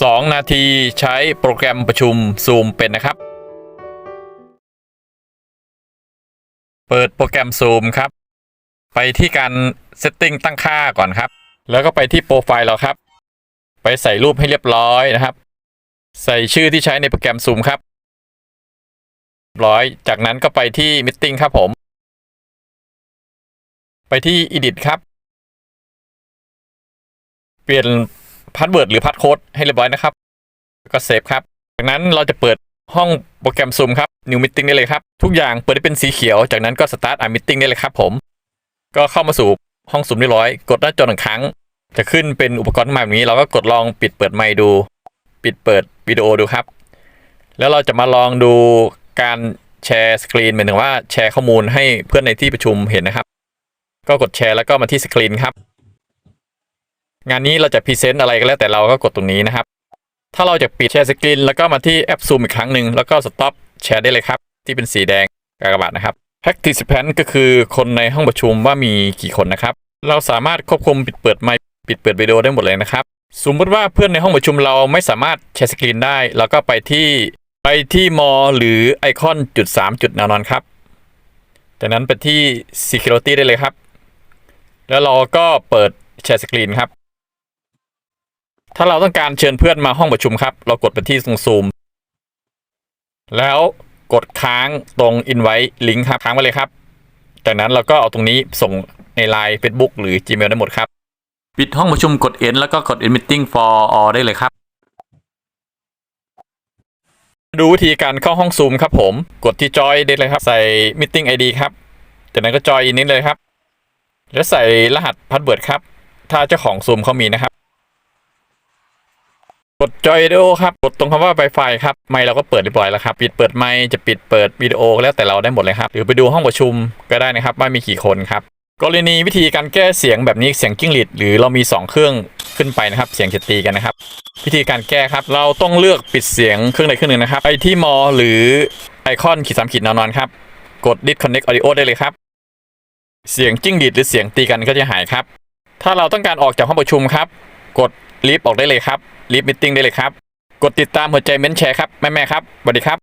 2 นาทีใช้โปรแกรมประชุม Zoom เป็นนะครับ เปิดโปรแกรม Zoom ครับ ไปที่การ Setting ตั้งค่าก่อนครับ แล้วก็ไปที่โปรไฟล์เราครับ ไปใส่รูปให้เรียบร้อยนะครับ ใส่ชื่อที่ใช้ในโปรแกรม Zoom ครับเรียบร้อย จากนั้นก็ไปที่ Meeting ครับผม ไปที่ Edit ครับ เปลี่ยน พาสเวิร์ดหรือพาสโค้ดให้เรียบร้อยนะครับ ก็เซฟครับ จากนั้นเราจะเปิดห้องโปรแกรม Zoom ครับ New Meeting ได้เลยครับ ทุกอย่างเปิดได้เป็นสีเขียว จากนั้นก็ Start a Meeting ได้เลยครับผม ก็เข้ามาสู่ห้อง Zoom เรียบร้อย กดหน้าจอหนึ่งครั้ง จะขึ้นเป็นอุปกรณ์ขึ้นมาแบบนี้ เราก็กดลองปิดเปิดไมค์ดู ปิดเปิดวิดีโอดูครับ แล้วเราจะมาลองดูการแชร์สกรีนหมายถึงว่าแชร์ข้อมูลให้เพื่อนในที่ประชุมเห็นนะครับ ก็กดแชร์แล้วก็มาที่สกรีนครับ งานนี้เราจะพรีเซนต์อะไรก็แล้วแต่เราก็กดตรงนี้นะครับ ถ้าเราจะปิดแชร์สกรีนแล้วก็มาที่แอป Zoom อีกครั้งหนึ่งแล้วก็สต็อปแชร์ได้เลยครับ ที่เป็นสีแดงกากบาทนะครับ Participant ก็คือคนในห้องประชุมว่ามีกี่คนนะครับ เราสามารถควบคุมปิดเปิดไมค์ปิดเปิดวิดีโอได้หมดเลยนะครับ สมมติว่าเพื่อนในห้องประชุมเราไม่สามารถแชร์สกรีนได้เราก็ไปที่ไปที่มอหรือไอคอนจุด3จุดแนวนอนครับ จากนั้นไปที่ Security ได้เลยครับ แล้วเราก็เปิดแชร์สกรีนครับ ถ้าเราต้องการเชิญเพื่อนมาห้องประชุมครับ เรากดไปที่ตรงซูม แล้วกดค้างตรง Invite Link ครับค้างไว้เลยครับ จากนั้นเราก็เอาตรงนี้ส่งใน Line Facebook หรือ Gmail ได้หมดครับ ปิดห้องประชุมกด End แล้วก็กด End Meeting for all ได้เลยครับ ดูวิธีการเข้าห้องซูมครับผม กดที่จอยได้เลยครับ ใส่ Meeting ID ครับ จากนั้นก็จอยนี้เลยครับ แล้วใส่รหัสพาสเวิร์ดครับ ถ้าเจ้าของซูมเขามีนะครับ ดจอยวิดีโอครับกดตรงคำว่า Wi-Fi ครับไมค์เราก็เปิดเรียบร้อยแล้วครับปิดเปิดไมค์จะปิดเปิดวิดีโอแล้วแต่เราได้หมดเลยครับหรือไปดูห้องประชุมก็ได้นะครับว่ามีกี่คนครับกรณีวิธีการแก้เสียงแบบนี้เสียงจิ้งหรีดหรือเรามี 2 เครื่องขึ้นไปนะครับ เสียงจะตีกันนะครับ วิธีการแก้ครับ เราต้องเลือกปิดเสียงเครื่องใดเครื่องหนึ่งนะครับ ไปที่มอหรือไอคอนขีดสามขีดนอนๆครับ กด disconnect audio ได้เลยครับ เสียงจิ้งหรีดหรือเสียงตีกันก็จะหายครับ ถ้าเราต้องการออกจากห้องประชุมครับ กด ลีฟออกได้เลยครับลีฟมิทติ้งได้เลยครับ กดติดตามหัวใจเม้นแชร์ครับแม่แม่ครับสวัสดีครับ